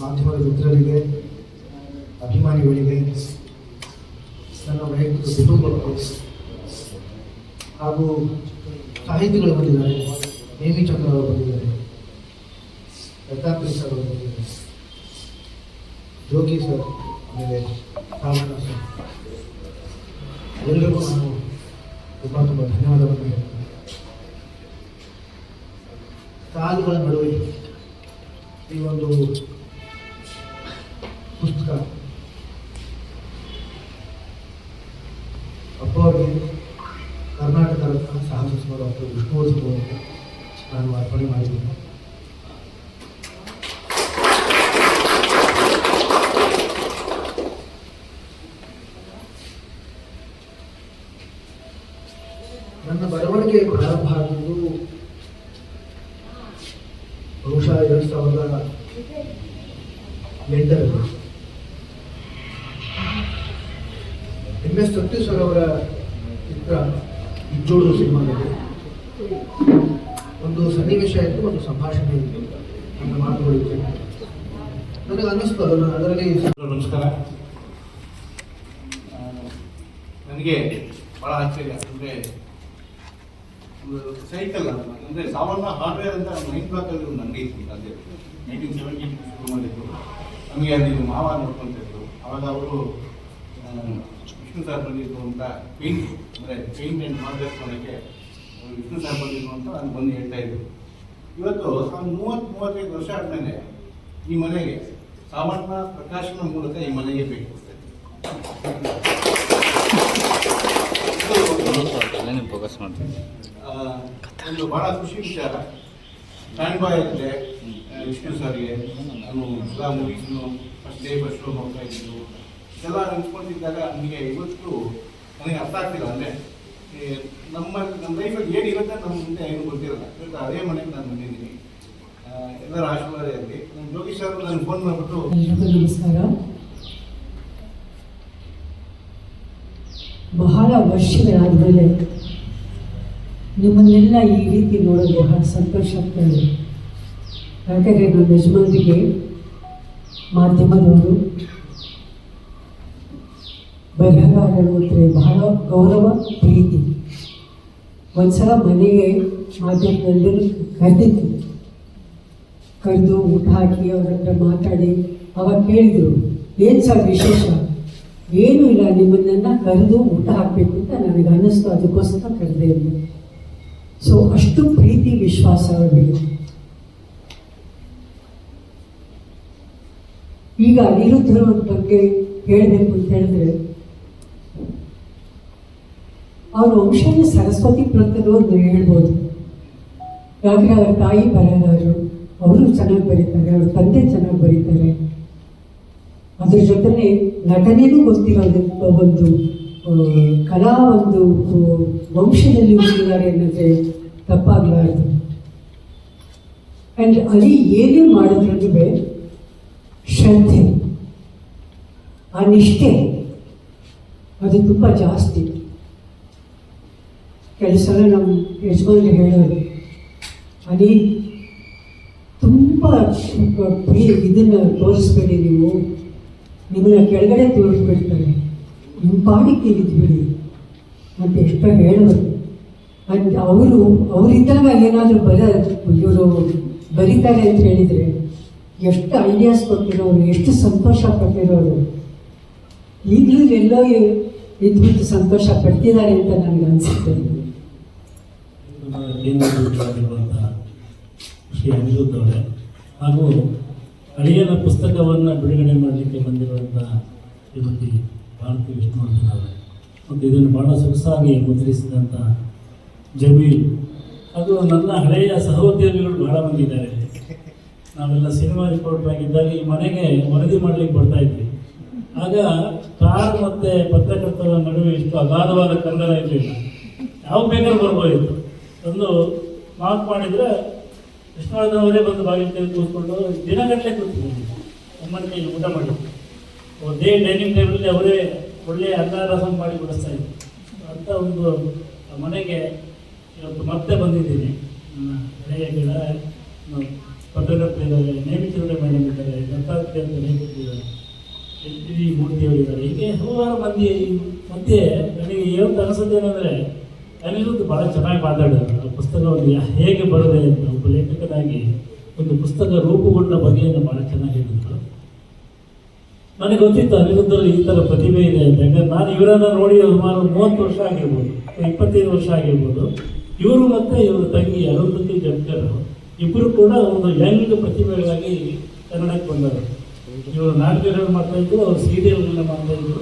ಮಾಧ್ಯಮದ ಮಿತ್ರರಿಗೆ ಅಭಿಮಾನಿಗಳಿಗೆ, ನನ್ನ ವೈಯಕ್ತಿಕ ಕುಟುಂಬಕ್ಕೆ ಹಾಗೂ ಸಾಹಿತಿಗಳು ಬಂದಿದ್ದಾರೆ. ನೇಮಿಚಂದ್ರ ಅವರು ಬಂದಿದ್ದಾರೆ. ದತ್ತಾತ್ರೇಯ ಸರ್ ಅವರು ಬಂದಿದ್ದಾರೆ. ಜೋಗಿ ಸರ್ ಆಮೇಲೆ ಕಾಮಣ್ಣ ಸರ್. ಎಲ್ಲರಿಗೂ ನಾನು ತುಂಬ ತುಂಬ ಧನ್ಯವಾದವನ್ನು ಹೇಳ್ತೇನೆ. ಸಾಲುಗಳ ನಡುವೆ ಈ ಒಂದು ಪುಸ್ತಕ ಅಪ್ಪವ್ರಿಗೆ ಕರ್ನಾಟಕ ರತ್ನ ಸಾಹಸ ಸ್ಮರ ಡಾಕ್ಟರ್ ವಿಷ್ಣುವರ್ಧನ್ ಅವರಿಗೆ ನಾನು ಅರ್ಪಣೆ ಮಾಡಿದ್ದೀನಿ ನನ್ನ ಬರವಣಿಗೆ ಪ್ರಾರಂಭ ಆಗಿದ್ದು ಬಹುಶಃ ಎರಡು ಸಾವಿರದ ಎಂಟರಲ್ಲಿ ಎಸ್ ಸತ್ಯೇಶ್ವರ ಅವರ ಚಿತ್ರ ಇಜ್ಜೋಡು ಸಿನಿಮಾದಲ್ಲಿ ಒಂದು ಸನ್ನಿವೇಶ ಇತ್ತು ಒಂದು ಸಂಭಾಷಣೆ ಇತ್ತು. ನನ್ನ ಮಾತುಗಳು ನನಗೆ ಅನ್ನಿಸ್ತು ಅದನ್ನು, ಅದರಲ್ಲಿ ನಮಸ್ಕಾರ. ನನಗೆ ಭಾಳ ಆಶ್ಚರ್ಯ, ಅಂದರೆ ಸೈಕಲ್ ಅಂದರೆ ಸಾವನ್ನ ಹಾರ್ಡ್ವೇರ್ ಅಂತ ನೈನ್ ಬ್ಲಾಕಲ್ಲಿ ಒಂದು ಅಂಗಡಿ ಇತ್ತು ಅದೇ ನೈನ್ಟೀನ್ ಸೆವೆಂಟಿ ಶುರು ಮಾಡಿದ್ದು ನಮಗೆ ಅಲ್ಲಿ ಮಾವ ನೋಡ್ಕೊಂತಿದ್ರು. ಅವಾಗ ಅವರು ವಿಷ್ಣು ಸರ್ ಬಂದಿರುವಂಥ ಪೇಂಟ್ ಅಂದರೆ ಪೇಂಟ್ ಆ್ಯಂಡ್ ಮಾಡೋಕ್ಕೆ ವಿಷ್ಣು ಸರ್ ಬಂದಿದ್ರು ಅಂತ ನಾನು ಬಂದು ಹೇಳ್ತಾ ಇದ್ದೆ. ಇವತ್ತು ಮೂವತ್ತು ಮೂವತ್ತೈದು ವರ್ಷ ಆದಮೇಲೆ ಈ ಮನೆಗೆ ಸಾಮಾನ್ಯ ಪ್ರಕಾಶನ ಮೂಲಕ ಈ ಮನೆಗೆ ಬೇಕು ಒಂದು ಬಹಳ ಖುಷಿ ವಿಚಾರ. ಸ್ಟ್ಯಾಂಡ್ ಬಾಯ್ ಇದ್ದೆ ವಿಷ್ಣು ಸರ್ಗೆ. ನಾನು ಎಲ್ಲ ಫಸ್ಟ್ ಡೇ ಫಸ್ಟ್ ಹೋಗ್ತಾ ಇದ್ದು ಇದೆಲ್ಲ ಹಂಚ್ಕೊಂಡಿದ್ದಾಗ ನನಗೆ ಇವತ್ತು ನನಗೆ ಅರ್ಥ ಆಗ್ತಿಲ್ಲ. ಅಂದರೆ ನಮ್ಮ ನಮ್ಮ ಲೈಫಲ್ಲಿ ಏನಿರುತ್ತೆ ನಮ್ಮ ಮುಂದೆ ಏನು ಗೊತ್ತಿರಲ್ಲ. ಇವತ್ತು ಅದೇ ಮನೆಗೆ ನಾನು ಬಂದಿದ್ದೀನಿ. ಎಲ್ಲರ ಆಶೀರ್ವಾದ ಇರಲಿ ನಮ್ಮ ಯೋಗೀಶ್ ಸರ್ ನಾನು ಫೋನ್ ಮಾಡಿಬಿಟ್ಟು ನಮಸ್ಕಾರ. ಬಹಳ ವರ್ಷಗಳಾದ ಮೇಲೆ ನಿಮ್ಮನ್ನೆಲ್ಲ ಈ ರೀತಿ ನೋಡೋದು ಬಹಳ ಸಂತೋಷ ಆಗ್ತಾ ಇದೆ. ಯಾಕಂದರೆ ನನ್ನ ಯಜಮಾನರಿಗೆ, ಮಾಧ್ಯಮದವರು ಬರಹಗಾರರು ಅಂದರೆ ಬಹಳ ಗೌರವ ಪ್ರೀತಿ ಒಂದ್ಸಲ ಮನೆಗೆ ಮಾಧ್ಯಮದಲ್ಲಿ ಕರೆದಿತ್ತು ಕರೆದು ಊಟ ಹಾಕಿ ಅವ್ರ ಹತ್ರ ಮಾತಾಡಿ, ಅವಾಗ ಕೇಳಿದರು ಏನು ಸರ್ ವಿಶೇಷ? ಏನೂ ಇಲ್ಲ, ನಿಮ್ಮನ್ನೆಲ್ಲ ಕರೆದು ಊಟ ಹಾಕಬೇಕು ಅಂತ ನನಗೆ ಅನ್ನಿಸ್ತು, ಅದಕ್ಕೋಸ್ಕರ ಕರೆದೇ ಇಲ್ಲ ಸೊ ಅಷ್ಟು ಪ್ರೀತಿ, ವಿಶ್ವಾಸ ಅವರಿಗೆ. ಈಗ ಅನಿರುದ್ಧರ ಬಗ್ಗೆ ಹೇಳಬೇಕು ಅಂತ ಹೇಳಿದ್ರೆ ಅವ್ರ ವಂಶನ ಸರಸ್ವತಿ ಪ್ರತರು ಅಂತ ಹೇಳ್ಬೋದು. ಯಾಕೆ ಅವರ ತಾಯಿ ಬರಹಗಾರರು, ಅವರು ಚೆನ್ನಾಗಿ ಬರೀತಾರೆ, ಅವ್ರ ತಂದೆ ಚೆನ್ನಾಗಿ ಬರೀತಾರೆ. ಅದ್ರ ಜೊತೆನೆ ನಟನೆಗೂ ಗೊತ್ತಿರೋದು, ಒಂದು ಕಲಾ ಒಂದು ವಂಶದಲ್ಲಿ ಹೋಗಿದ್ದಾರೆ ಅನ್ನೋದ್ರೆ ತಪ್ಪಾಗಲಾರದು. ಆ್ಯಂಡ್ ಅಲ್ಲಿ ಏನೇ ಮಾಡಿದ್ರೂ ಶ್ರದ್ಧೆ, ಆ ನಿಷ್ಠೆ, ಅದು ತುಂಬ ಜಾಸ್ತಿ. ಕೆಲವು ಸಲ ನಮ್ಮ ಯಜಮಾನ್ರು ಹೇಳೋರು ಅಲ್ಲಿ ತುಂಬ ಇದನ್ನು ತೋರಿಸ್ಬೇಡಿ ನೀವು. ನಿಮ್ಮನ್ನ ಕೆಳಗಡೆ ತೋರಿಸ್ಬಿಡ್ತಾರೆ. ನಿಮ್ಮ ಪಾಡಿಗೆ ಇದ್ಬಿಡಿ ಅಂತ ಎಷ್ಟು ಹೇಳೋರು ಅಂತ ಅವರು ಅವರಿದ್ದಾಗ ಏನಾದರೂ ಬರ, ಇವರು ಬರೀತಾರೆ ಅಂತ ಹೇಳಿದರೆ, ಎಷ್ಟು ಐಡಿಯಾಸ್ ಕೊಟ್ಟಿರೋರು, ಎಷ್ಟು ಸಂತೋಷ ಪಟ್ಟಿರೋರು. ಈಗಲೂ ಎಲ್ಲೋ ಇದ್ಬಿಟ್ಟು ಸಂತೋಷ ಪಡ್ತಿದ್ದಾರೆ ಅಂತ ನನಗೆ ಅನಿಸುತ್ತೆ. ಕೇಂದ್ರದಲ್ಲಿರುವಂತಹ ಶ್ರೀ ಅನಿರುದ್ಧ ಅವರೇ. ಹಾಗೂ ಅಳಿಯನ ಪುಸ್ತಕವನ್ನು ಬಿಡುಗಡೆ ಮಾಡಲಿಕ್ಕೆ ಬಂದಿರುವಂತಹ ಶ್ರೀಮತಿ ಭಾರತಿ ವಿಷ್ಣುವರ್ಧನ್ ಅವರೇ. ಮತ್ತು ಇದನ್ನು ಬಹಳ ಸೊಗಸಾಗಿ ಮುದ್ರಿಸಿದಂಥ ಜಮೀಲ್ ಅದು ನನ್ನ ಹಳೆಯ ಸಹೋದ್ಯೋಗಿಗಳು ಬಹಳ ಬಂದಿದ್ದಾರೆ ನಾವೆಲ್ಲ ಸಿನಿಮಾ ರಿಪೋರ್ಟ್ ಆಗಿದ್ದಾಗ ಈ ಮನೆಗೆ ವರದಿ ಮಾಡಲಿಕ್ಕೆ ಬರ್ತಾ ಇದ್ವಿ. ಆಗ ಕಾರ್ ಮತ್ತು ಪತ್ರಕರ್ತರ ನಡುವೆ ಇಷ್ಟು ಅಗಾಧವಾದ ಕನ್ನಡ ಇರಲಿಲ್ಲ. ಯಾವ ಬೇಕಾದ್ರೂ ಬರ್ಬೋದಿತ್ತು. ಒಂದು ಮಾರ್ಕ್ ಮಾಡಿದರೆ ವಿಷ್ಣುವರ್ಧನ್ ಅವರೇ ಬಂದು ಬಾಗಿಲು ತೆಗೆದು ಕೂತ್ಕೊಂಡು ದಿನಗಟ್ಟಲೆ ಕೂತ್ಕೊಂಡು ಅಮ್ಮನ ಕೈಯಲ್ಲಿ ಊಟ ಮಾಡಿ ಅದೇ ಡೈನಿಂಗ್ ಟೇಬಲಲ್ಲಿ ಅವರೇ ಒಳ್ಳೆಯ ಅನ್ನ ರಸಂ ಮಾಡಿ ಬಿಡಿಸ್ತಾ ಇದ್ರು. ಅಂತ ಒಂದು ಮನೆಗೆ ಇವತ್ತು ಮತ್ತೆ ಬಂದಿದ್ದೀನಿ. ನನ್ನ ಹಳೆಯ ಗಿಡ ಪತ್ರಕರ್ತರು ಇದ್ದಾರೆ ನೇಮಿಚಂದ್ರ ಮೇಡಮ್ ಇದ್ದಾರೆ ದತ್ತಾತ್ರಿ ಅಂತ ನೇಮಿತಿದ್ದಾರೆ ಪಿ ಮೂರ್ತಿಯವರಿದ್ದಾರೆ. ಹೀಗೆ ಹಲವಾರು ಮಂದಿ ಮಧ್ಯೆ ನನಗೆ ಏನು ಅನಿಸೋದು ಏನಂದರೆ ಅನಿರುದ್ಧ ಭಾಳ ಚೆನ್ನಾಗಿ ಮಾತಾಡೋದು ಆ ಪುಸ್ತಕವನ್ನು ಹೇಗೆ ಬರದೆ ಅಂತ ಒಬ್ಬ ಲೇಖಕನಾಗಿ ಒಂದು ಪುಸ್ತಕ ರೂಪುಗೊಂಡ ಬಗೆಯನ್ನು ಭಾಳ ಚೆನ್ನಾಗಿ ಹೇಳಿದ್ರು. ನನಗೆ ಗೊತ್ತಿತ್ತು ಅನಿರುದ್ಧರಲ್ಲಿ ಈ ಥರ ಪ್ರತಿಭೆ ಇದೆ ಅಂತ. ಯಾಕಂದ್ರೆ ನಾನು ಇವರನ್ನು ನೋಡಿ ಸುಮಾರು ಮೂವತ್ತು ವರ್ಷ ಆಗಿರ್ಬೋದು ಇಪ್ಪತ್ತೈದು ವರ್ಷ ಆಗಿರ್ಬೋದು. ಇವರು ಮತ್ತು ಇವರ ತಂಗಿ ಅರುಂಧತಿ ಜಂಕರ್ ಇಬ್ಬರು ಕೂಡ ಒಂದು ಯಂಗ್ ಪ್ರತಿಭೆಗಳಾಗಿ ಕನ್ನಡಕ್ಕೆ ಬಂದರು ಇವರು ನಾಟಕಗಳು ಮಾಡ್ತಾ ಇದ್ರು, ಅವ್ರು ಸೀರಿಯಲ್ಗಳನ್ನ ಮಾಡ್ತಾ ಇದ್ರು.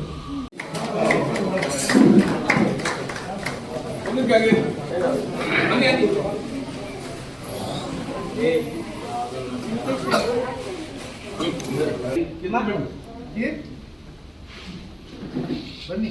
ಬನ್ನಿ